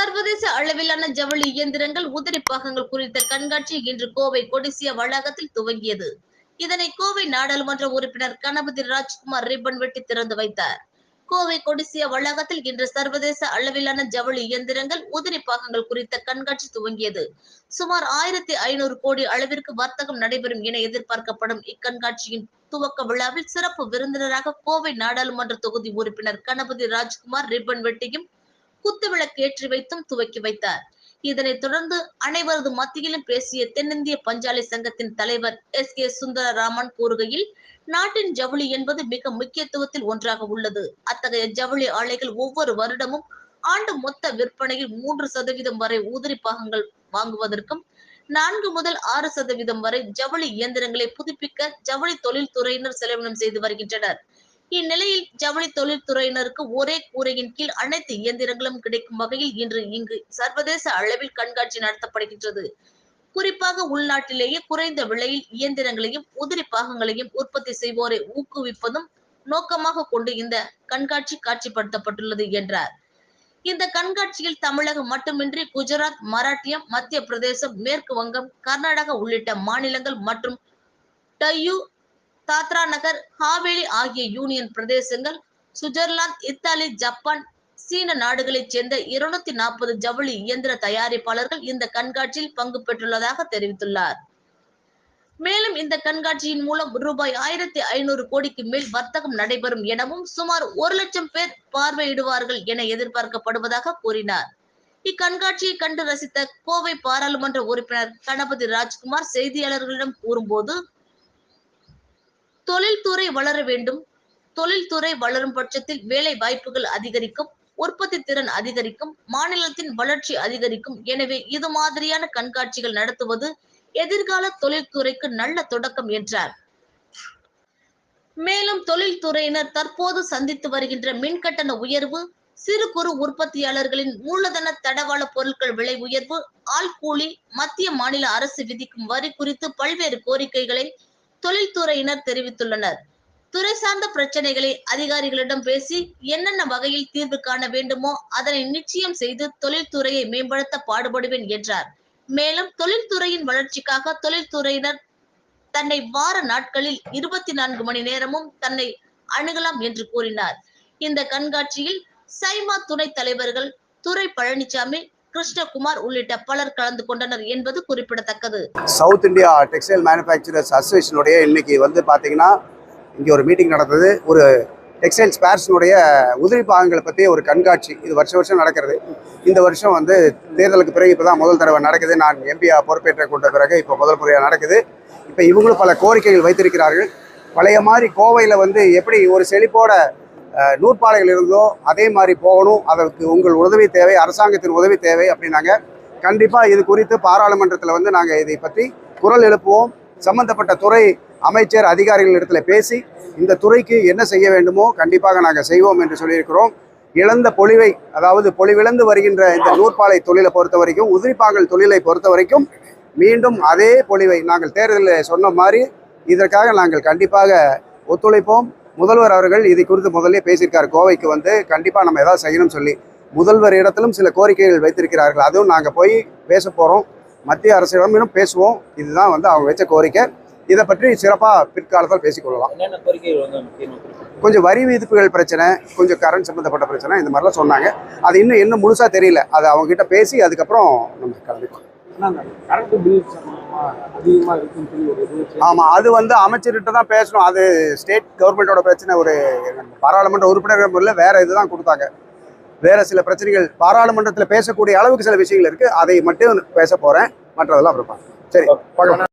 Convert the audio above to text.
சர்வதேச அளவிலான ஜவுளி இயந்திரங்கள் உதிரி பாகங்கள் குறித்த கண்காட்சி இன்று கோவை கொடிசிய வளாகத்தில் துவங்கியது. இதனை கோவை நாடாளுமன்ற உறுப்பினர் கணபதி ராஜ்குமார் ரிப்பன் வெட்டி திறந்து வைத்தார். கோவை கொடிசிய வளாகத்தில் இன்று சர்வதேச அளவிலான ஜவுளி இயந்திரங்கள் உதிரி பாகங்கள் குறித்த கண்காட்சி துவங்கியது. சுமார் ஆயிரத்தி ஐநூறு கோடி அளவிற்கு வர்த்தகம் நடைபெறும் என எதிர்பார்க்கப்படும் இக்கண்காட்சியின் துவக்க விழாவில் சிறப்பு விருந்தினராக கோவை நாடாளுமன்ற தொகுதி உறுப்பினர் கணபதி ராஜ்குமார் ரிப்பன் வெட்டியும் குத்துவிளக்கு ஏற்றி வைத்தும் துவக்கி வைத்தார். இதனைத் தொடர்ந்து அனைவரது மத்தியிலும் பேசிய தென்னிந்திய பஞ்சாலை சங்கத்தின் தலைவர் எஸ். கே. சுந்தரராமன் கூறுகையில் நாட்டின் ஜவுளி என்பது மிக முக்கியத்துவத்தில் ஒன்றாக உள்ளது. அத்தகைய ஜவுளி ஆலைகள் ஒவ்வொரு வருடமும் ஆண்டு மொத்த விற்பனையில் மூன்று சதவீதம் வரை உதிரி பாகங்கள் வாங்குவதற்கும் நான்கு முதல் ஆறு சதவீதம் வரை ஜவுளி இயந்திரங்களை புதுப்பிக்க ஜவுளி தொழில்துறையினர் செலவினம் செய்து வருகின்றனர். இந்நிலையில் ஜவுளி தொழில்துறையினருக்கு ஒரே கூரையின் கீழ் அனைத்து இயந்திரங்களும் கிடைக்கும் வகையில் இன்று இங்கு சர்வதேச அளவில் கண்காட்சி நடத்தப்படுகின்றது. குறிப்பாக உள்நாட்டிலேயே குறைந்த விலையில் இயந்திரங்களையும் உதிரி பாகங்களையும் உற்பத்தி செய்வோரை ஊக்குவிப்பதும் நோக்கமாக கொண்டு இந்த கண்காட்சி காட்சிப்படுத்தப்பட்டுள்ளது என்றார். இந்த கண்காட்சியில் தமிழகம் மட்டுமின்றி குஜராத் மராட்டியம் மத்திய பிரதேசம் மேற்கு வங்கம் கர்நாடகா உள்ளிட்ட மாநிலங்கள் மற்றும் டையூ தாத்ரா நகர் ஹாவேலி ஆகிய யூனியன் பிரதேசங்கள் சுவிட்சர்லாந்து இத்தாலி ஜப்பான் சீன நாடுகளைச் சேர்ந்த இருநூத்தி நாற்பது ஜவுளி இயந்திர தயாரிப்பாளர்கள் இந்த கண்காட்சியில் பங்கு பெற்றுள்ளதாக தெரிவித்துள்ளார். மேலும் இந்த கண்காட்சியின் மூலம் ரூபாய் ஆயிரத்தி ஐநூறு கோடிக்கு மேல் வர்த்தகம் நடைபெறும் எனவும் சுமார் ஒரு லட்சம் பேர் பார்வையிடுவார்கள் என எதிர்பார்க்கப்படுவதாக கூறினார். இக்கண்காட்சியை கண்டு ரசித்த கோவை பாராளுமன்ற உறுப்பினர் கணபதி ராஜ்குமார் செய்தியாளர்களிடம் கூறும்போது தொழில்துறை வளர வேண்டும். தொழில்துறை வளரும் பட்சத்தில் வேலை வாய்ப்புகள் அதிகரிக்கும் உற்பத்தி திறன் அதிகரிக்கும் மாநிலத்தின் வளர்ச்சி அதிகரிக்கும். எனவே இது மாதிரியான கண்காட்சிகள் நடத்துவது எதிர்கால தொழில்துறைக்கு நல்ல தொடக்கம் என்றார். மேலும் தொழில்துறையினர் தற்போது சந்தித்து வருகின்ற மின்கட்டண உயர்வு சிறு குறு உற்பத்தியாளர்களின் மூலதன தடவாள பொருட்கள் விலை உயர்வு ஆள்கூலி மத்திய மாநில அரசு விதிக்கும் வரி குறித்து பல்வேறு கோரிக்கைகளை தொழில்துறையினர் தெரிவித்துள்ளனர். துறை சார்ந்த பிரச்சனைகளை அதிகாரிகளிடம் பேசி என்னென்ன வகையில் தீர்வு காண வேண்டுமோ அதனை நிச்சயம் செய்து தொழில்துறையை மேம்படுத்த பாடுபடுவேன் என்றார். மேலும் தொழில்துறையின் வளர்ச்சிக்காக தொழில்துறையினர் தன்னை வார நாட்களில் இருபத்தி நான்கு மணி நேரமும் தன்னை அணுகலாம் என்று கூறினார். இந்த கண்காட்சியில் சைமா துணைத் தலைவர்கள் துறை பழனிசாமி கிருஷ்ணகுமார் உள்ளிட்ட பலர் கலந்து கொண்டனர் என்பது குறிப்பிடத்தக்கது. சவுத் இந்தியா டெக்ஸ்டைல் மேனுஃபேக்சரர்ஸ் அசோசியேஷனுடைய இன்னைக்கு வந்து பார்த்தீங்கன்னா இங்கே ஒரு மீட்டிங் நடந்தது. ஒரு டெக்ஸ்டைல் ஸ்பேர்ஸினுடைய உதிரி பாகங்களை பற்றி ஒரு கண்காட்சி. இது வருஷம் வருஷம் நடக்கிறது. இந்த வருஷம் வந்து தேர்தலுக்கு பிறகு இப்போ தான் முதல் தடவை நடக்குது. நான் எம்பியா பொறுப்பேற்ற கொண்ட பிறகு இப்போ முதல் முறையாக நடக்குது. இப்போ இவங்களும் பல கோரிக்கைகள் வைத்திருக்கிறார்கள். பழைய மாதிரி கோவையில் வந்து எப்படி ஒரு செழிப்போட நூற்பாலைகள் இருந்தோ அதே மாதிரி போகணும். அதற்கு உங்கள் உதவி தேவை அரசாங்கத்தின் உதவி தேவை அப்படின்னாங்க. கண்டிப்பாக இது குறித்து பாராளுமன்றத்தில் வந்து நாங்கள் இதை பற்றி குரல் எழுப்புவோம். சம்பந்தப்பட்ட துறை அமைச்சர் அதிகாரிகள் இடத்துல பேசி இந்த துறைக்கு என்ன செய்ய வேண்டுமோ கண்டிப்பாக நாங்கள் செய்வோம் என்று சொல்லியிருக்கிறோம். இழந்த பொழிவை அதாவது பொலிவிழந்து வருகின்ற இந்த நூற்பாலை தொழிலை பொறுத்த வரைக்கும் உதிரிப்பாங்கல் தொழிலை பொறுத்த வரைக்கும் மீண்டும் அதே பொழிவை நாங்கள் தேர்தலில் சொன்ன மாதிரி இதற்காக நாங்கள் கண்டிப்பாக ஒத்துழைப்போம். முதல்வர் அவர்கள் இது குறித்து முதல்ல பேசியிருக்கார். கோவைக்கு வந்து கண்டிப்பாக நம்ம ஏதாவது செய்யணும்னு சொல்லி. முதல்வர் இடத்திலும் சில கோரிக்கைகள் வைத்திருக்கிறார்கள். அதுவும் நாங்கள் போய் பேச போகிறோம் மத்திய அரசிடமும் பேசுவோம். இதுதான் வந்து அவங்க வச்ச கோரிக்கை. இதை பற்றி சிறப்பாக பிற்காலத்தில் பேசிக்கொள்ளலாம். கொஞ்சம் வரி விதிப்புகள் பிரச்சனை கொஞ்சம் கரண்ட் சம்மந்தப்பட்ட பிரச்சனை இந்த மாதிரிலாம் சொன்னாங்க. அது இன்னும் இன்னும் முழுசாக தெரியல. அது அவங்க கிட்ட பேசி அதுக்கப்புறம் நம்ம கிளம்பிக்கலாம் ஆமாம் அது வந்து அமைச்சர்கிட்ட தான் பேசணும். அது ஸ்டேட் கவர்மெண்ட்டோட பிரச்சனை ஒரு பாராளுமன்ற உறுப்பினர் முறையில் வேற இதுதான் கொடுத்தாங்க. வேற சில பிரச்சனைகள் பாராளுமன்றத்தில் பேசக்கூடிய அளவுக்கு சில விஷயங்கள் இருக்கு. அதை மட்டும் பேச போறேன். மற்றதெல்லாம் அப்புறம் சரி பார்க்கலாம்.